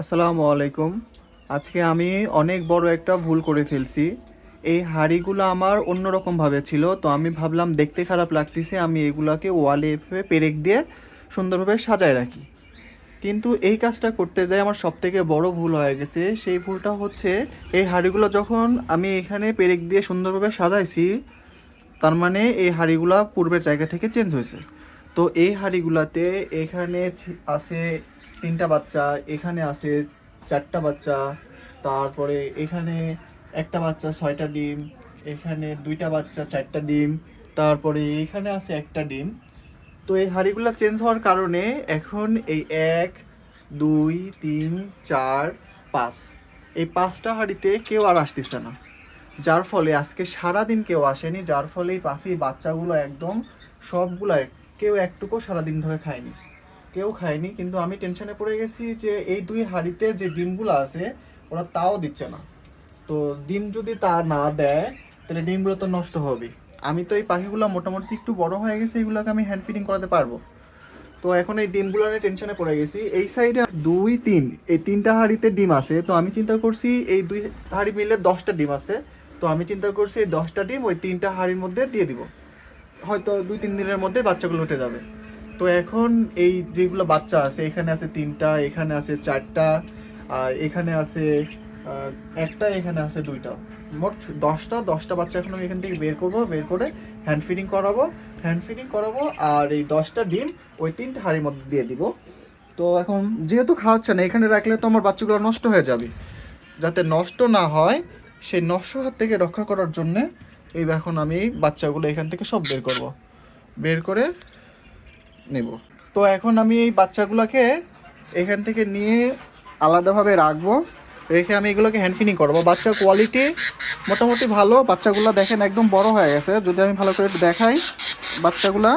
আসসালামু আলাইকুম। আজকে আমি অনেক বড় একটা ভুল করে ফেলছি। এই হাঁড়িগুলো আমার অন্যরকমভাবে ছিল, তো আমি ভাবলাম দেখতে খারাপ লাগতেছে, আমি এগুলাকে ওয়ালে এভাবে পেরেক দিয়ে সুন্দরভাবে সাজায় রাখি। কিন্তু এই কাজটা করতে যাই আমার সব থেকে বড় ভুল হয়ে গেছে, সেই ভুলটা হচ্ছে এই হাঁড়িগুলো যখন আমি এখানে পেরেক দিয়ে সুন্দরভাবে সাজাইছি, তার মানে এই হাঁড়িগুলা পূর্বের জায়গা থেকে চেঞ্জ হয়েছে। তো এই হাঁড়িগুলাতে এখানে আছে তিনটা বাচ্চা, এখানে আছে চারটা বাচ্চা, তারপরে এখানে একটা বাচ্চা ছয়টা ডিম, এখানে দুইটা বাচ্চা চারটা ডিম, তারপরে এখানে আছে একটা ডিম। তো এই হাঁড়িগুলো চেঞ্জ হওয়ার কারণে এখন এই এক, দুই, তিন, চার, পাঁচ, এই পাঁচটা হাঁড়িতে কেউ আর আসতেছে না। যার ফলে আজকে সারাদিন কেউ আসেনি, যার ফলে এই পাখি বাচ্চাগুলো একদম সবগুলো কেউ একটুকু সারাদিন ধরে খায়নি। কেউ খায়নি, কিন্তু আমি টেনশনে পড়ে গেছি যে এই দুই হাঁড়িতে যে ডিমগুলো আছে, ওরা তাও দিচ্ছে না। তো ডিম যদি তা না দেয়, তাহলে ডিমগুলো তো নষ্ট হবে আমি তো এই পাখিগুলো মোটামুটি একটু বড় হয়ে গেছে, এগুলোকে আমি হ্যান্ড ফিডিং করাতে পারব। তো এখন এই ডিমগুলো নিয়ে টেনশনে পড়ে গেছি। এই সাইডে দুই, তিন, এই তিনটা হাঁড়িতে ডিম আছে, তো আমি চিন্তা করছি এই দুই হাঁড়ি মিলে দশটা ডিম আছে, তো আমি চিন্তা করছি এই দশটা ডিম ওই তিনটা হাঁড়ির মধ্যে দিয়ে দিব। হয়তো দুই, তিন দিনের মধ্যে বাচ্চাগুলো উঠে যাবে। তো এখন এই যেগুলো বাচ্চা আছে, এখানে আছে তিনটা, এখানে আছে চারটা, আর এখানে আছে একটা, এখানে আছে দুইটা। মোট দশটা দশটা বাচ্চা এখন আমি এখান থেকে বের করব, বের করে হ্যান্ড ফিডিং করাবো হ্যান্ড ফিডিং করাবো, আর এই দশটা ডিম ওই তিনটা হাঁড়ির মধ্যে দিয়ে দিব। তো এখন যেহেতু খাওয়াচ্ছে না, এখানে রাখলে তো আমার বাচ্চাগুলো নষ্ট হয়ে যাবে। যাতে নষ্ট না হয়, সেই নষ্ট হাত থেকে রক্ষা করার জন্যে এই এখন আমি বাচ্চাগুলো এখান থেকে সব বের করব। বের করে নেব। তো এখন আমি এই বাচ্চাগুলোকে এখান থেকে নিয়ে আলাদাভাবে রাখব। রেখে আমি এগুলোকে হ্যান্ড ফিনিং করব। বাচ্চার কোয়ালিটি মোটামুটি ভালো। বাচ্চাগুলো দেখেন একদম বড় হয়ে গেছে। যদি আমি ভালো করে দেখাই, বাচ্চাগুলো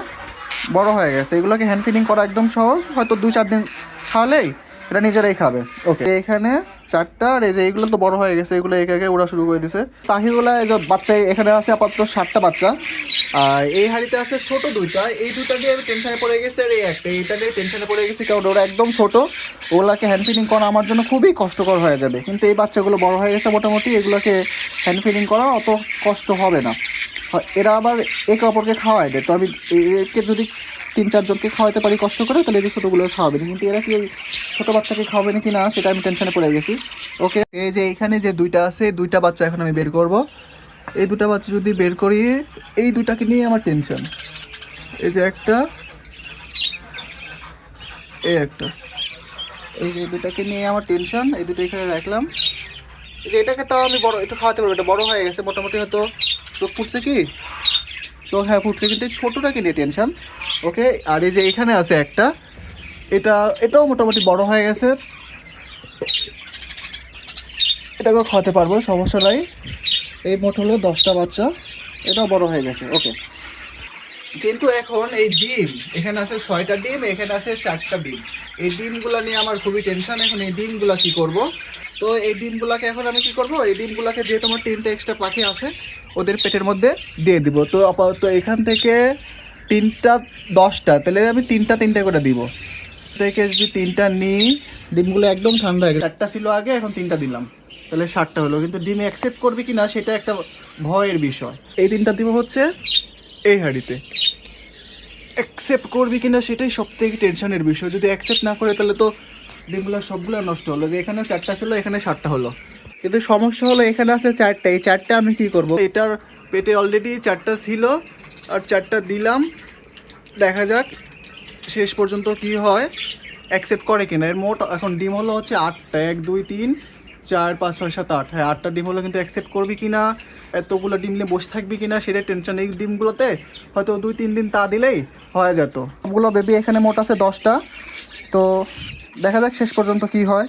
বড় হয়ে গেছে। এগুলোকে হ্যান্ড ফিডিং করা একদম সহজ। হয়তো দু চার দিন খাওয়ালেই এটা নিজেরাই খাবে। ওকে এখানে চারটা আর এই যে এইগুলো তো বড় হয়ে গেছে এগুলো একে একে ওরা শুরু করে দিছে। পাখিগুলা এই যে বাচ্চা এখানে আছে আপাতত ষাটটা বাচ্চা। আর এই হাড়িতে আছে ছোট দুইটা এই দুইটা দিয়ে আমি টেনশনে পড়ে গেছে আর এই একটা। এইটা দিয়ে টেনশনে পড়ে গেছি কারণ ওরা একদম ছোট। ওগুলাকে হ্যান্ড ফিডিং করা আমার জন্য খুবই কষ্টকর হয়ে যাবে। কিন্তু এই বাচ্চাগুলো বড় হয়ে গেছে মোটামুটি এগুলোকে হ্যান্ড ফিডিং করা অত কষ্ট হবে না। হয়, এরা আবার একে অপরকে খাওয়ায় দেয়। তো আমি একে যদি তিন চারজনকে খাওয়াতে পারি কষ্ট করে তাহলে এই ছোটোগুলো খাওয়াবে। কিন্তু এরা কি ওই ছোটো বাচ্চাকে খাওয়াবে নাকি? না, সেটা আমি টেনশনে পড়ে গেছি। ওকে, এই যে এখানে যে দুইটা আছে, দুইটা বাচ্চা এখন আমি বের করব। এই দুটা বাচ্চা যদি বের করি, এই দুটাকে নিয়ে আমার টেনশন এই যে একটা, এই একটা। এই যে দুটাকে নিয়ে আমার টেনশন এই দুটো এখানে রাখলাম। এই যে এটাকে তাও আমি বড়, একটু খাওয়াতে পারব, এটা বড় হয়ে গেছে, মোটামুটি হয়তো চোখ ফুটছে কি? তো হ্যাঁ ফুটছে, কিন্তু ছোটোটাকে নিয়ে টেনশন ওকে, আর এই যে এখানে আছে একটা এটা, এটাও মোটামুটি বড় হয়ে গেছে। এটাকেও খাওয়াতে পারব, সমস্যা নাই। এই মোট হলো দশটা বাচ্চা, এটাও বড় হয়ে গেছে, ওকে। কিন্তু এখন এই ডিম, এখানে আছে ছয়টা ডিম, এখানে আছে চারটা ডিম। এই ডিমগুলো নিয়ে আমার খুবই টেনশন এখন এই ডিমগুলো কি করব? তো এই ডিমগুলোকে এখন আমি কি করব? এই ডিমগুলোকে যেহেতু আমার তিনটে এক্সট্রা পাখি আছে, ওদের পেটের মধ্যে দিয়ে দিব। তো আপাতত এখান থেকে তিনটা, দশটা, তাহলে আমি তিনটা তিনটা করে দিব। থেকে যদি তিনটা নিই, ডিমগুলো একদম ঠান্ডা হয়ে গেছে। চারটা ছিল আগে, এখন তিনটা দিলাম। তাহলে ষাটটা হলো। কিন্তু ডিম অ্যাকসেপ্ট করবে কি না সেটা একটা ভয়ের বিষয়। এই তিনটা দিব হচ্ছে এই হাঁড়িতে। অ্যাকসেপ্ট করবি কিনা, সেটাই সব থেকে টেনশনের বিষয়। যদি অ্যাকসেপ্ট না করে, তাহলে তো ডিমগুলো সবগুলো নষ্ট হলো। যে এখানে চারটা ছিল, এখানে সাতটা হলো। কিন্তু সমস্যা হলো, এখানে আছে চারটা। এই চারটা আমি কি করব? এটার পেটে অলরেডি চারটা ছিল। আর চারটা দিলাম। দেখা যাক। শেষ পর্যন্ত কি হয়? অ্যাকসেপ্ট করে কিনা? এর মোট এখন ডিম হলো হচ্ছে আটটা। এক, দুই, তিন, চার, পাঁচ, ছয়, সাত, আট। হ্যাঁ আটটা ডিম হলো কিন্তু অ্যাকসেপ্ট করবি কি না এতগুলো ডিম নিয়ে বসে থাকবি কি না সেটা টেনশন এই ডিমগুলোতে। হয়তো দুই, তিন দিন তা দিলেই হয়ে যেত। ওগুলো বেবি এখানে মোট আছে দশটা। তো দেখা যাক শেষ পর্যন্ত কি হয়।